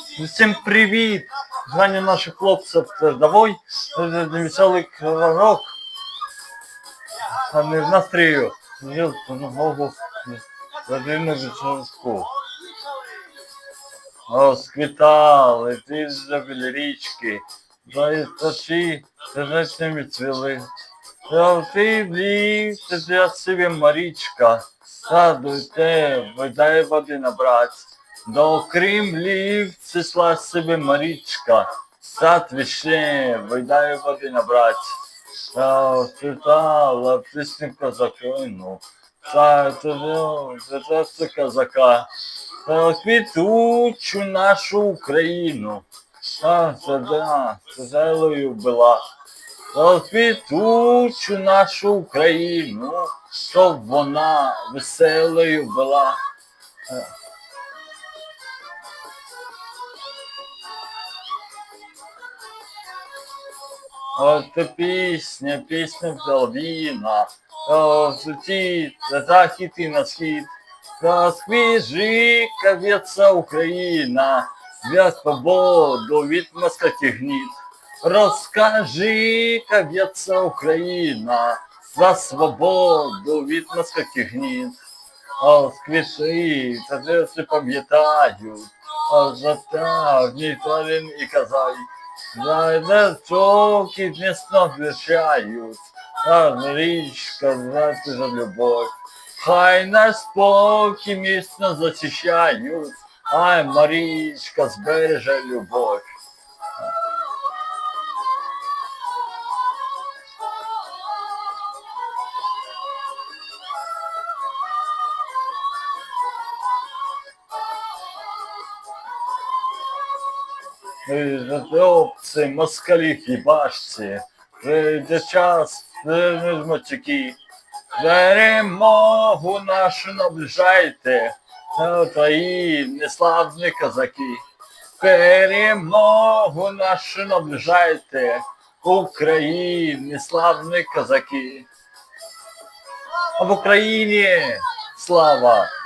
Всім привіт! Звання наших хлопців передовой. Веселий крок. А не в настрію. Жив ногу родину відсотку. Розквітали ти біля річки. Зайтачі речними цвіли. Ти блів, ти для себе Марічка. Садуйте, видай води набрать. До Кремлів цисла себе Марічка, сад вишне, видає води набрать. Та читала пісню козакину, та це козака, та квітучу нашу Україну, та да, зелою була. Та квітучу нашу Україну, щоб вона веселою була. От пісня, пісня Пелвіна, о, суті, на захід і на схід. Розквіжи, ковеца Україна, за свободу від москальських гнід. Розкажи, ковеца Україна, за свободу від москальських гнід. Розквіши, та все пам'ятають, а заставні тварин і казай. Зайдачоки днесно звучають, а річка знати за любов. Хай наш спокій міцно зачищають, ай Марічка збереже любов. Хлопці, москалі хібашці, прийде час, мочаки. Перемогу нашу наближайте, на Україні славні козаки. Перемогу нашу наближайте, Україні славні козаки. А в Україні слава!